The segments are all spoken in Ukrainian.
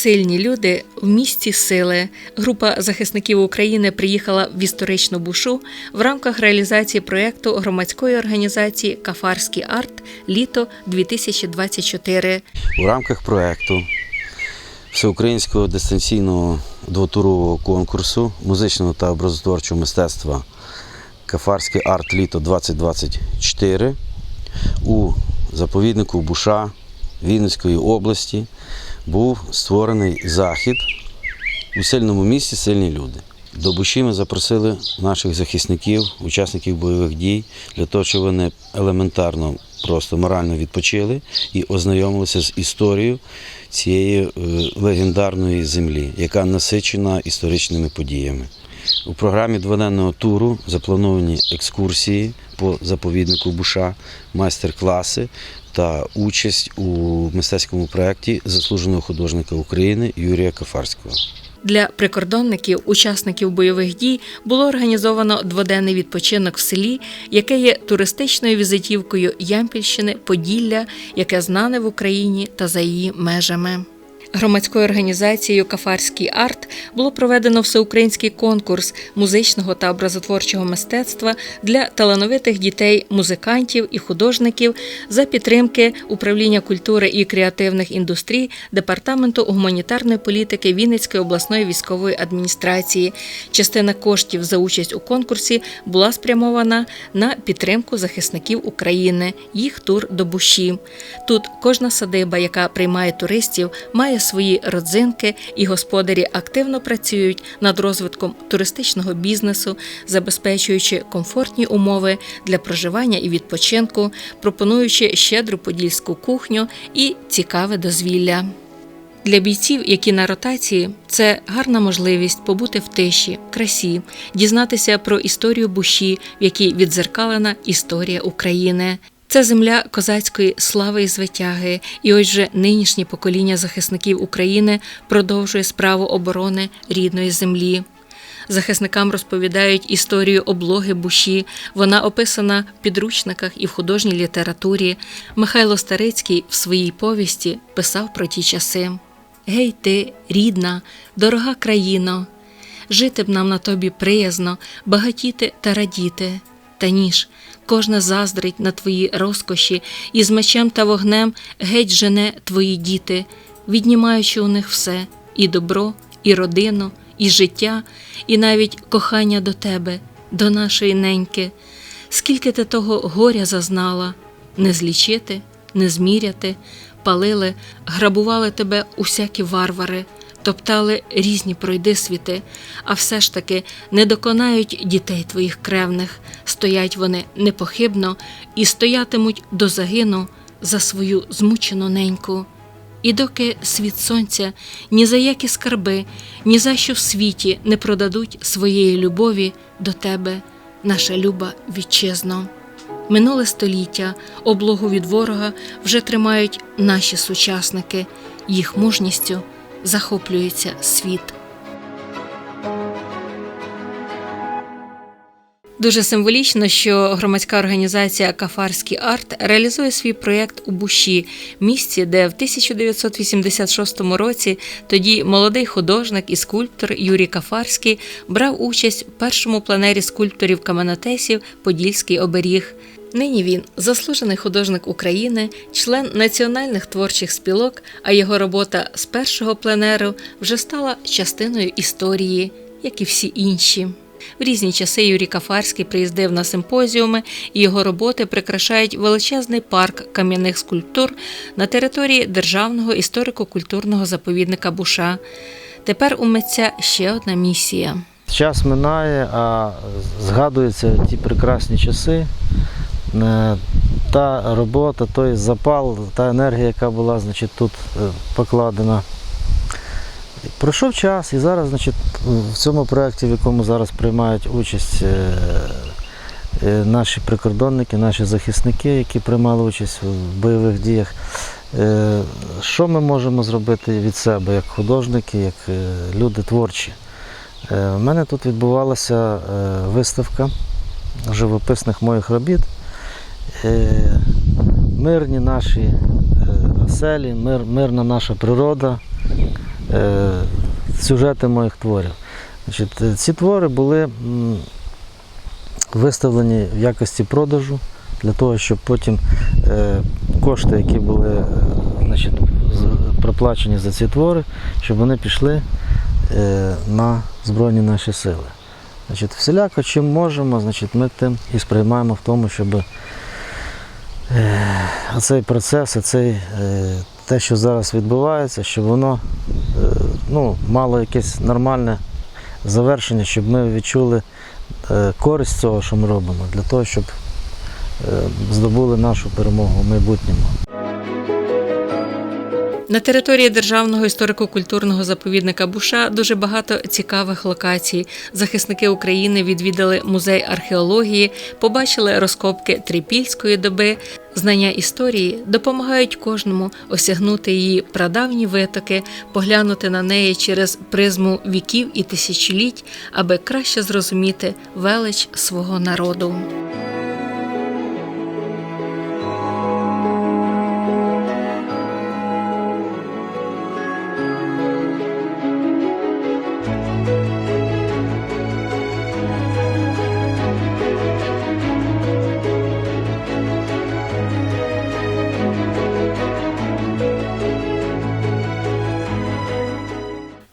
Сильні люди в місті сили. Група захисників України приїхала в історичну бушу в рамках реалізації проєкту громадської організації Кафарський арт літо 2024. У рамках проекту всеукраїнського дистанційного двотурового конкурсу музичного та образотворчого мистецтва Кафарський арт літо 2024 у заповіднику Буша Вінницької області був створений захід у сильному місті сильні люди. До Буші ми запросили наших захисників, учасників бойових дій, для того, щоб вони елементарно, просто морально відпочили і ознайомилися з історією цієї е, легендарної землі, яка насичена історичними подіями. У програмі дводенного туру заплановані екскурсії по заповіднику Буша, майстер-класи та участь у мистецькому проєкті заслуженого художника України Юрія Кафарського. Для прикордонників, учасників бойових дій, було організовано дводенний відпочинок в селі, яке є туристичною візитівкою Ямпільщини, Поділля, яке знане в Україні та за її межами. Громадською організацією Кафарський арт було проведено всеукраїнський конкурс музичного та образотворчого мистецтва для талановитих дітей, музикантів і художників за підтримки управління культури і креативних індустрій Департаменту гуманітарної політики Вінницької обласної військової адміністрації. Частина коштів за участь у конкурсі була спрямована на підтримку захисників України, їх тур до Буші. Тут кожна садиба, яка приймає туристів, має свої родзинки, і господарі активно працюють над розвитком туристичного бізнесу, забезпечуючи комфортні умови для проживання і відпочинку, пропонуючи щедру подільську кухню і цікаве дозвілля. Для бійців, які на ротації, це гарна можливість побути в тиші, красі, дізнатися про історію буші, в якій відзеркалена історія України. Це земля козацької слави і звитяги, і ось же нинішнє покоління захисників України продовжує справу оборони рідної землі. Захисникам розповідають історію облоги Буші. Вона описана в підручниках і в художній літературі. Михайло Старицький в своїй повісті писав про ті часи. Гей ти, рідна, дорога країно, жити б нам на тобі приязно, багатіти та радіти. Та ніж, кожна заздрить на твої розкоші, і з мечем та вогнем геть жене твої діти, віднімаючи у них все і добро, і родину, і життя, і навіть кохання до тебе, до нашої неньки. Скільки ти того горя зазнала, не злічити, не зміряти, палили, грабували тебе усякі варвари, топтали різні пройди світи, а все ж таки не доконають дітей твоїх кревних, стоять вони непохибно і стоятимуть до загину за свою змучену неньку. І доки світ сонця ні за які скарби, ні за що в світі не продадуть своєї любові до тебе, наша люба вітчизно. Минуле століття облогу від ворога вже тримають наші сучасники, їх мужністю захоплюється світ. Дуже символічно, що громадська організація Кафарський арт реалізує свій проєкт у Буші, місці, де в 1986 році тоді молодий художник і скульптор Юрій Кафарський брав участь в першому планері скульпторів каменотесів Подільський оберіг. Нині він заслужений художник України, член національних творчих спілок, а його робота з першого пленеру вже стала частиною історії, як і всі інші. В різні часи Юрій Кафарський приїздив на симпозіуми, і його роботи прикрашають величезний парк кам'яних скульптур на території Державного історико-культурного заповідника Буша. Тепер у митця ще одна місія. Час минає, а згадуються ті прекрасні часи. Е, Та робота, той запал, та енергія, яка була значить, тут е, покладена. Пройшов час і зараз значить, в цьому проєкті, в якому зараз приймають участь е, наші прикордонники, наші захисники, які приймали участь в бойових діях, що ми можемо зробити від себе як художники, як люди творчі? У мене тут відбувалася виставка живописних моїх робіт. Е, Мирні наші е, оселі, мир, мирна наша природа, е, сюжети моїх творів. Значить, ці твори були виставлені в якості продажу для того, щоб потім кошти, які були значить, проплачені за ці твори, щоб вони пішли на Збройні наші сили. Значить, всіляко чим можемо, значить, ми тим і сприймаємо в тому, щоб оцей процес, оцей, е, те, що зараз відбувається, щоб воно е, ну, мало якесь нормальне завершення, щоб ми відчули е, користь цього, що ми робимо, для того, щоб здобули нашу перемогу в майбутньому. На території державного історико-культурного заповідника Буша дуже багато цікавих локацій. Захисники України відвідали музей археології, побачили розкопки трипільської доби. Знання історії допомагають кожному осягнути її прадавні витоки, поглянути на неї через призму віків і тисячоліть, аби краще зрозуміти велич свого народу.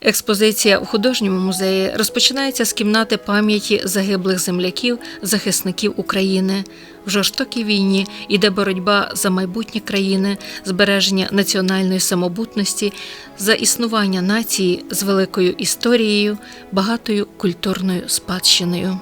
Експозиція в художньому музеї розпочинається з кімнати пам'яті загиблих земляків, захисників України. В жорстокій війні іде боротьба за майбутнє країни, збереження національної самобутності, за існування нації з великою історією, багатою культурною спадщиною.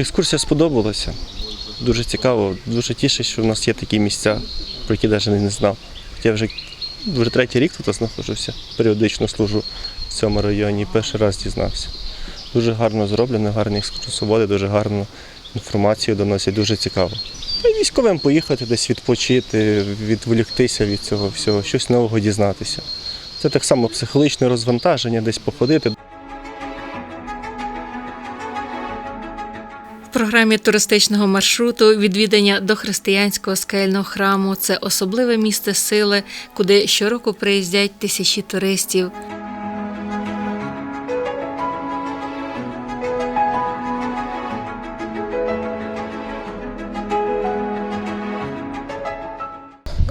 Екскурсія сподобалася. Дуже цікаво, дуже тішить, що в нас є такі місця, про які навіть не знав. Я вже, вже третій рік тут знаходжуся, періодично служу в цьому районі перший раз дізнався. Дуже гарно зроблено, гарні екскурсоводи, дуже гарну інформацію доносять, дуже цікаво. Військовим поїхати десь відпочити, відволіктися від цього всього, щось нового дізнатися. Це так само психологічне розвантаження, десь походити. Програмі туристичного маршруту відвідання до християнського скельного храму це особливе місце сили, куди щороку приїздять тисячі туристів.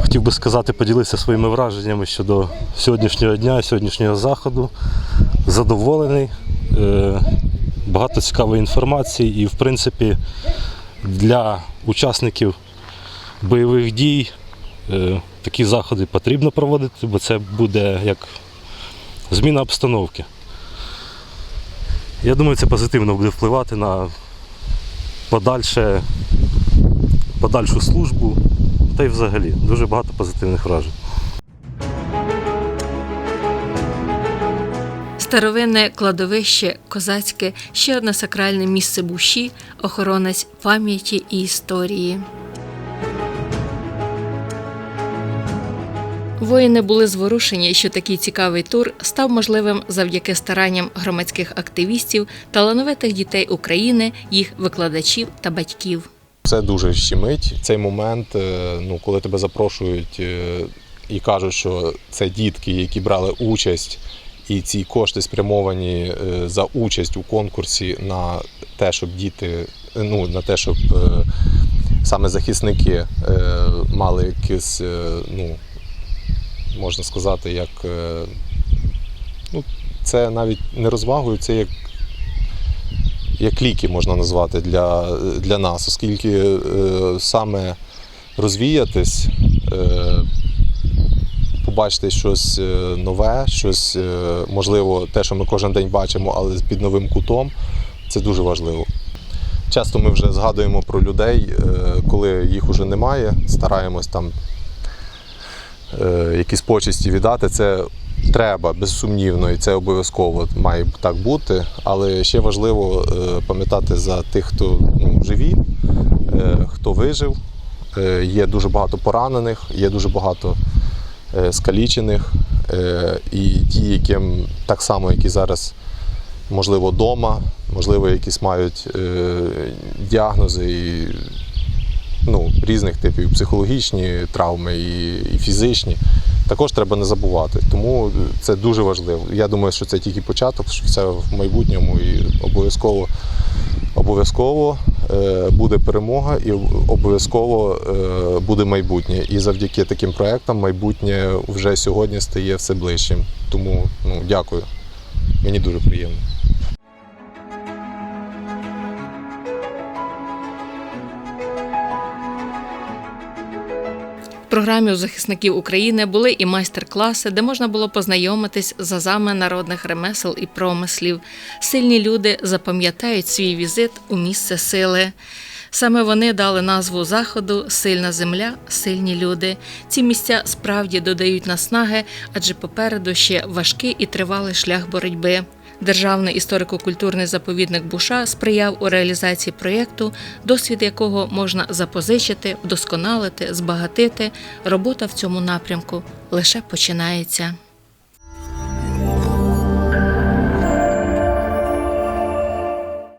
Хотів би сказати, поділитися своїми враженнями щодо сьогоднішнього дня, сьогоднішнього заходу. Задоволений, е, багато цікавої інформації і, в принципі, для учасників бойових дій е, такі заходи потрібно проводити, бо це буде як зміна обстановки. Я думаю, це позитивно буде впливати на подальше, подальшу службу та й взагалі дуже багато позитивних вражень. Старовинне кладовище козацьке ще одне сакральне місце буші, охоронець пам'яті і історії. Воїни були зворушені, що такий цікавий тур став можливим завдяки старанням громадських активістів, талановитих дітей України, їх викладачів та батьків. Це дуже щемить. Цей момент, е, ну, коли тебе запрошують е, і кажуть, що це дітки, які брали участь, і ці кошти спрямовані е, за участь у конкурсі на те, щоб діти, е, ну, на те, щоб е, саме захисники мали якісь, ну, можна сказати, як. Ну, це навіть не розвагою, це як як ліки можна назвати для, для нас, оскільки е, саме розвіятись, побачити щось е, нове, щось, е, можливо, те, що ми кожен день бачимо, але під новим кутом, Це дуже важливо. Часто ми вже згадуємо про людей, е, коли їх вже немає, стараємось там якісь почесті віддати. Це треба, безсумнівно, і це обов'язково має так бути. Але ще важливо пам'ятати за тих, хто ну, живі, хто вижив. Є дуже багато поранених, є дуже багато скалічених. Е, І ті, яким так само, як і зараз, можливо, вдома, можливо, якісь мають е, діагнози і ну, різних типів психологічні травми і, фізичні. Також треба не забувати. Тому це дуже важливо. Я думаю, що це тільки початок, що це в майбутньому і обов'язково обов'язково е, буде перемога і обов'язково е, буде майбутнє. І завдяки таким проектам майбутнє вже сьогодні стає все ближчим. Тому ну, дякую. Мені дуже приємно. Програмі у захисників України були і майстер-класи, де можна було познайомитись з азами народних ремесел і промислів. Сильні люди запам'ятають свій візит у місце сили. Саме вони дали назву заходу Сильна земля, сильні люди. Ці місця справді додають наснаги, адже попереду ще важкий і тривалий шлях боротьби. Державний історико-культурний заповідник Буша сприяв у реалізації проєкту, досвід якого можна запозичити, вдосконалити, збагатити. Робота в цьому напрямку лише починається.